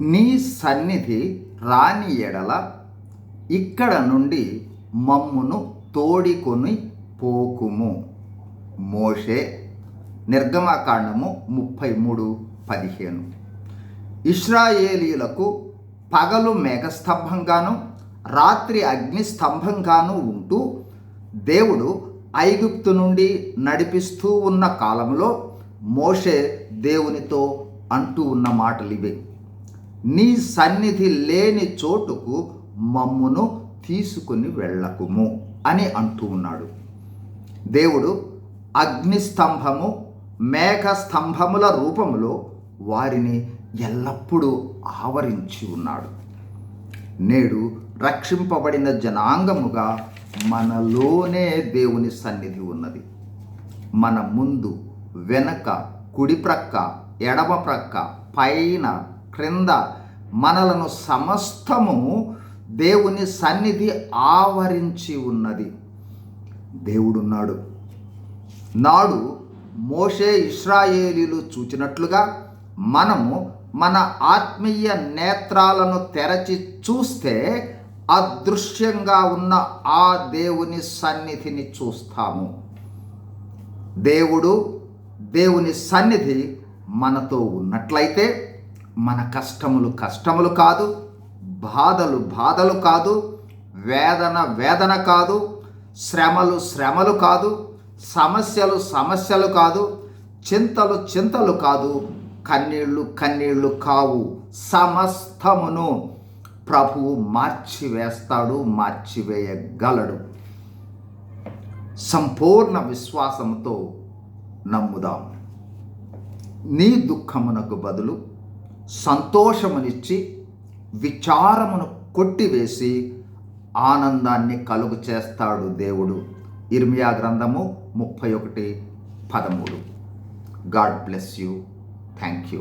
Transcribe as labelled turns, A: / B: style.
A: నీ సన్నిధి రాని ఎడల ఇక్కడ నుండి మమ్మును తోడికొని పోకుము. మోషే నిర్గమకాండము ముప్పై మూడు పదిహేను. ఇస్రాయేలీలకు పగలు మేఘస్తంభంగాను రాత్రి అగ్నిస్తంభంగాను ఉంటూ దేవుడు ఐగుప్తు నుండి నడిపిస్తూ ఉన్న కాలంలో మోషే దేవునితో అంటూ ఉన్న మాటలు ఇవే నీ సన్నిధి లేని చోటుకు మమ్మును తీసుకుని వెళ్ళకుము అని అంటూ ఉన్నాడు. దేవుడు అగ్నిస్తంభము మేఘ స్తంభముల రూపములో వారిని ఎల్లప్పుడూ ఆవరించి ఉన్నాడు. నేడు రక్షింపబడిన జనాంగముగా మనలోనే దేవుని సన్నిధి ఉన్నది. మన ముందు వెనక కుడి ప్రక్క ఎడమ ప్రక్క పైన క్రింద మనలను సమస్తము దేవుని సన్నిధి ఆవరించి ఉన్నది. దేవుడున్నాడు. నాడు మోషే ఇస్రాయేలీలు చూచినట్లుగా మనము మన ఆత్మీయ నేత్రాలను తెరచి చూస్తే అదృశ్యంగా ఉన్న ఆ దేవుని సన్నిధిని చూస్తాము. దేవుడు దేవుని సన్నిధి మనతో ఉన్నట్లయితే మన కష్టములు కష్టములు కాదు బాధలు బాధలు కాదు వేదన వేదన కాదు శ్రమలు శ్రమలు కాదు సమస్యలు సమస్యలు కాదు చింతలు చింతలు కాదు కన్నీళ్ళు కన్నీళ్ళు కావు సమస్తమును ప్రభువు మార్చివేస్తాడు మార్చివేయగలడు. సంపూర్ణ విశ్వాసంతో నమ్ముదాం. నీ దుఃఖమునకు బదులు సంతోషమునిచ్చి విచారమును కొట్టివేసి ఆనందాన్ని కలుగు చేస్తాడు దేవుడు. ఇర్మియా గ్రంథము ముప్పై ఒకటి పదమూడు. God bless you. Thank you